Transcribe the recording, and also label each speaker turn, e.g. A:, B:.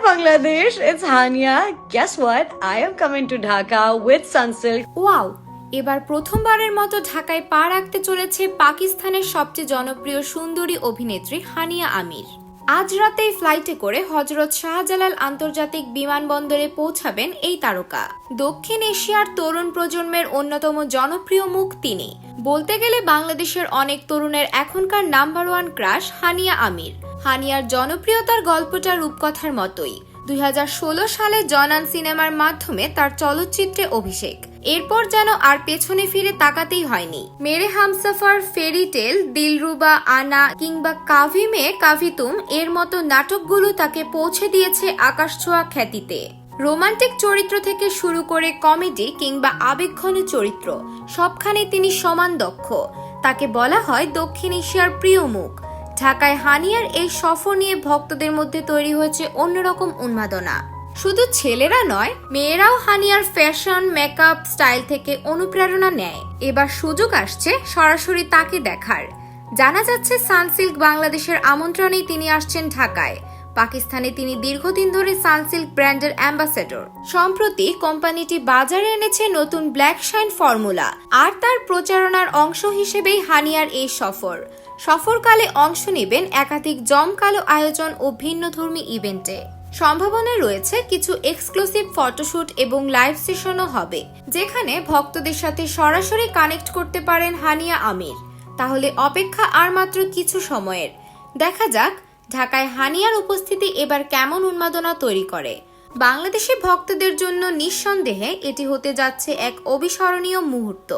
A: Bangladesh, it's Hania. Guess what? I am coming to Dhaka with Sunsilk.
B: Wow এবার প্রথমবারের মতো ঢাকায় পা রাখতে চলেছে পাকিস্তানের সবচেয়ে জনপ্রিয় সুন্দরী অভিনেত্রী হানিয়া আমির আজ রাতেই ফ্লাইটে করে হজরত শাহজালাল আন্তর্জাতিক বিমানবন্দরে পৌঁছাবেন এই তারকা। দক্ষিণ এশিয়ার তরুণ প্রজন্মের অন্যতম জনপ্রিয় মুখ তিনি। বলতে গেলে বাংলাদেশের অনেক তরুণের এখনকার number one crush Hania Aamir. হানিয়ার জনপ্রিয়তার গল্পটা রূপকথার মতোই। দুই হাজার ষোলো সালে জনান সিনেমার মাধ্যমে তার চলচ্চিত্রে অভিষেক। এরপর যেন আর পেছনে ফিরে তাকাতেই হয়নি। মেরে হামসাফার, ফেরি টেল, দিলরুবা, আনা কিংবা কাভি মে কাভিতুম, এর মতো নাটকগুলো তাকে পৌঁছে দিয়েছে আকাশছোঁয়া খ্যাতিতে। রোমান্টিক চরিত্র থেকে শুরু করে কমেডি কিংবা আবেগঘন চরিত্র সবখানে তিনি সমান দক্ষ। তাকে বলা হয় দক্ষিণ এশিয়ার প্রিয় মুখ। ঢাকায় হানিয়ার এই সফর নিয়ে ভক্তদের মধ্যে তৈরি হয়েছে অন্যরকম উন্মাদনা। শুধু ছেলেরা নয়, মেয়েরাও হানিয়ার ফ্যাশন, মেকআপ স্টাইল থেকে অনুপ্রেরণা নেয়। এবার সুযোগ আসছে সরাসরি তাকে দেখার। জানা যাচ্ছে, সানসিল্ক বাংলাদেশের আমন্ত্রণেই তিনি আসছেন ঢাকায়। পাকিস্তানে তিনি দীর্ঘদিন ধরে সানসিল্ক ব্র্যান্ডের অ্যাম্বাসেডর। সম্প্রতি কোম্পানিটি বাজারে এনেছে নতুন ব্ল্যাক শাইন ফর্মুলা, আর তার প্রচারণার অংশ হিসেবেই হানিয়ার এই সফর। সফরকালে অংশ নেবেন একাধিক জমকালো আয়োজন ও ভিন্নধর্মী ইভেন্টে। সম্ভাবনা রয়েছে কিছু এক্সক্লুসিভ ফটোশুট এবং লাইভ সেশনও হবে, যেখানে ভক্তদের সাথে সরাসরি কানেক্ট করতে পারেন হানিয়া আমির। তাহলে অপেক্ষা আর মাত্র কিছু সময়ের। দেখা যাক, ঢাকায় হানিয়ার উপস্থিতি এবার কেমন উন্মাদনা তৈরি করে। বাংলাদেশি ভক্তদের জন্য নিঃসন্দেহে এটি হতে যাচ্ছে এক অবিস্মরণীয় মুহূর্ত।